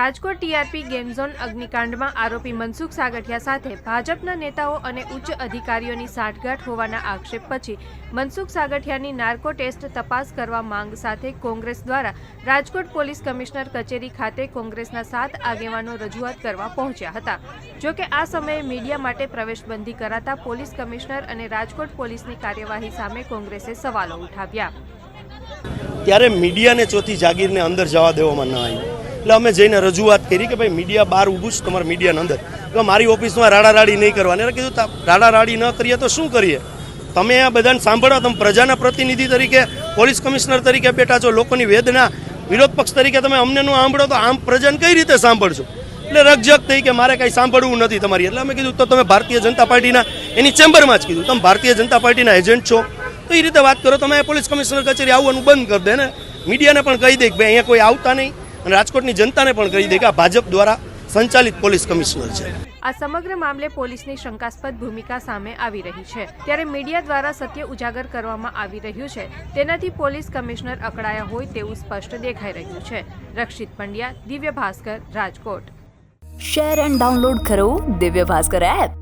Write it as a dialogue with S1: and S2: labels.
S1: Rajkot TRP game zone અગ્નિકાંડમાં આરોપી મનસુખ સાગઠિયા સાથે ભાજપના નેતાઓ અને ઉચ્ચ અધિકારીઓની સાંઠગાંઠ હોવાના આક્ષેપ પછી મનસુખ સાગઠિયાની નાર્કો ટેસ્ટ તપાસ કરવા માંગ સાથે કોંગ્રેસ દ્વારા રાજકોટ પોલીસ કમિશનર કચેરી ખાતે કોંગ્રેસના સાત આગેવાનો રજૂઆત કરવા પહોંચ્યા હતા. જોકે આ સમયે મીડિયા માટે પ્રવેશબંધી કરાતા પોલીસ કમિશનર અને રાજકોટ પોલીસની કાર્યવાહી સામે કોંગ્રેસે સવાલો ઉઠાવ્યા.
S2: ત્યારે મીડિયાને ચોથી જાગીરને અંદર જવા દેવામાં ન આવી એટલે અમે જઈને રજૂઆત કરી કે ભાઈ મીડિયા બહાર ઊભું છે તમારા મીડિયાની અંદર. કે મારી ઓફિસમાં રાડારાડી નહીં કરવાની. એટલે કીધું, તા- રાડારાડી ન કરીએ તો શું કરીએ? તમે આ બધાને સાંભળો, તમે પ્રજાના પ્રતિનિધિ તરીકે, પોલીસ કમિશનર તરીકે બેઠા છો, લોકોની વેદના, વિરોધ પક્ષ તરીકે તમે અમને નું સાંભળો તો આમ પ્રજાને કઈ રીતે સાંભળશો? એટલે રગજગ થઈ કે મારે કાંઈ સાંભળવું નથી તમારી. એટલે અમે કીધું, તો તમે ભારતીય જનતા પાર્ટીના, એની ચેમ્બરમાં જ કીધું, તમે ભારતીય જનતા પાર્ટીના એજન્ટ છો. તો એ રીતે વાત કરો, તમે પોલીસ કમિશનર કચેરી આવવાનું બંધ કરી દે ને. મીડિયાને પણ કહી દે કે ભાઈ અહીંયા કોઈ આવતા નહીં. અને રાજકોટની જનતાને પણ કહી દે કે આ ભાજપ દ્વારા સંચાલિત પોલીસ કમિશનર છે.
S1: આ સમગ્ર મામલે પોલીસની શંકાસ્પદ ભૂમિકા સામે આવી રહી છે. ત્યારે મીડિયા દ્વારા સત્ય ઉજાગર કરવામાં આવી રહ્યું છે. તેનાથી પોલીસ કમિશનર અકળાયા હોય તેવું સ્પષ્ટ દેખાઈ રહ્યું છે. Rakshit Pandya Divya Bhaskar Rajkot.
S3: Share and download કરો દિવ્ય ભાસ્કર એપ.